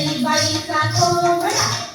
Balik ako wala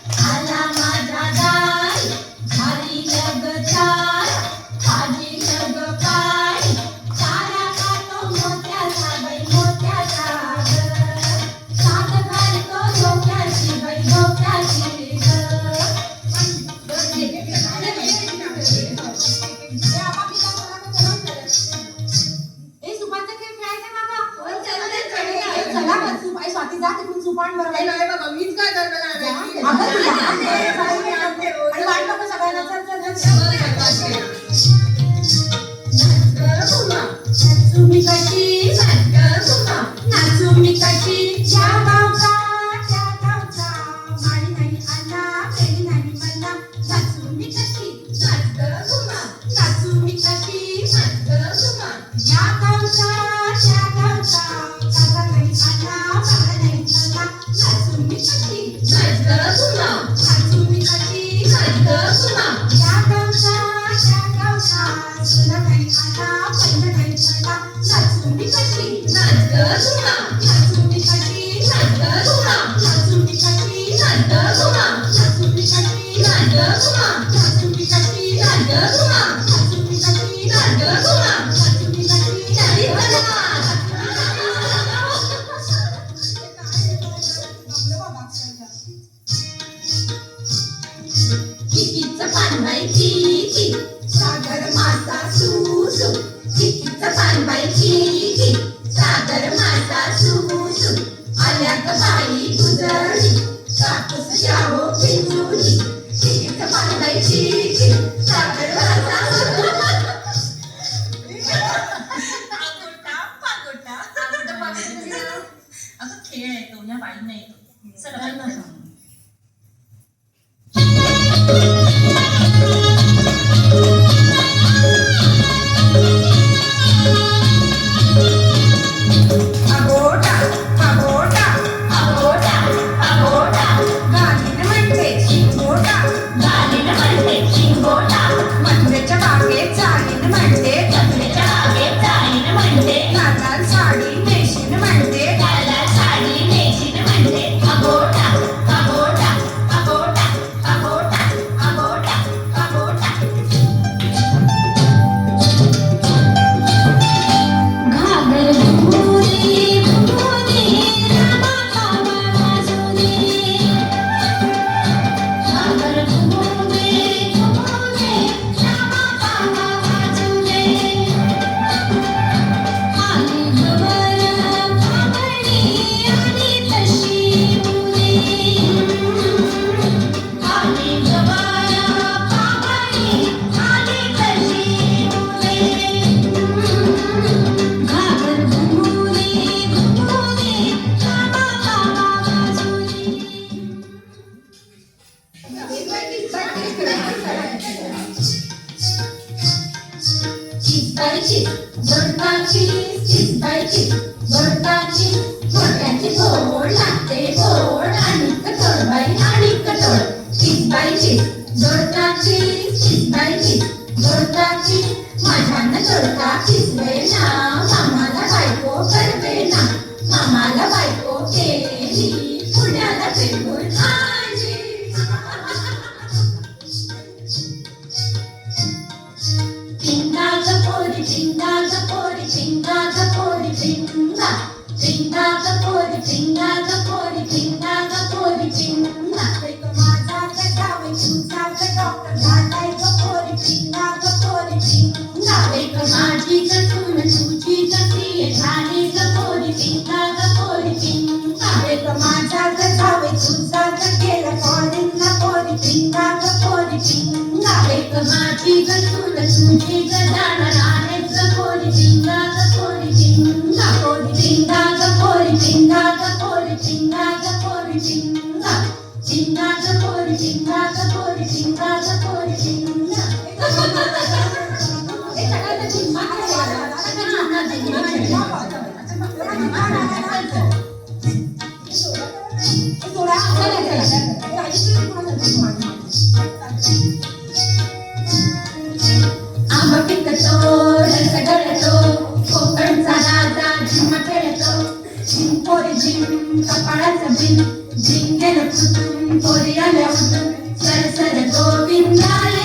德古拉卡祖尼加西奈何住了卡住了得住了卡住 शाही सुदर्शी शाकस शाहो चिंचुशी शीत पांडायची साखर खेळ येतो ना बाई नाही सगळ्यांना चोरताची शिंपायची चोरताची माझ्यानं चोरता शिजले शाम शामाला बायको करता. కోరి చింగారెక మాటి గతుల సునే గదాన రారెక కోరి చింగాక కోరి చింగా కోరి చింగాక కోరి చింగాక కోరి చింగాక కోరి చింగా చింగాక కోరి చింగాక కోరి చింగాక కోరి చింగా ఎక్కడ చింగా అక్కడ అక్కడ చింగా కపాల సభిన్ జింగ రపుతుం పొరియల ఉతుం సరసర గోవిందాయ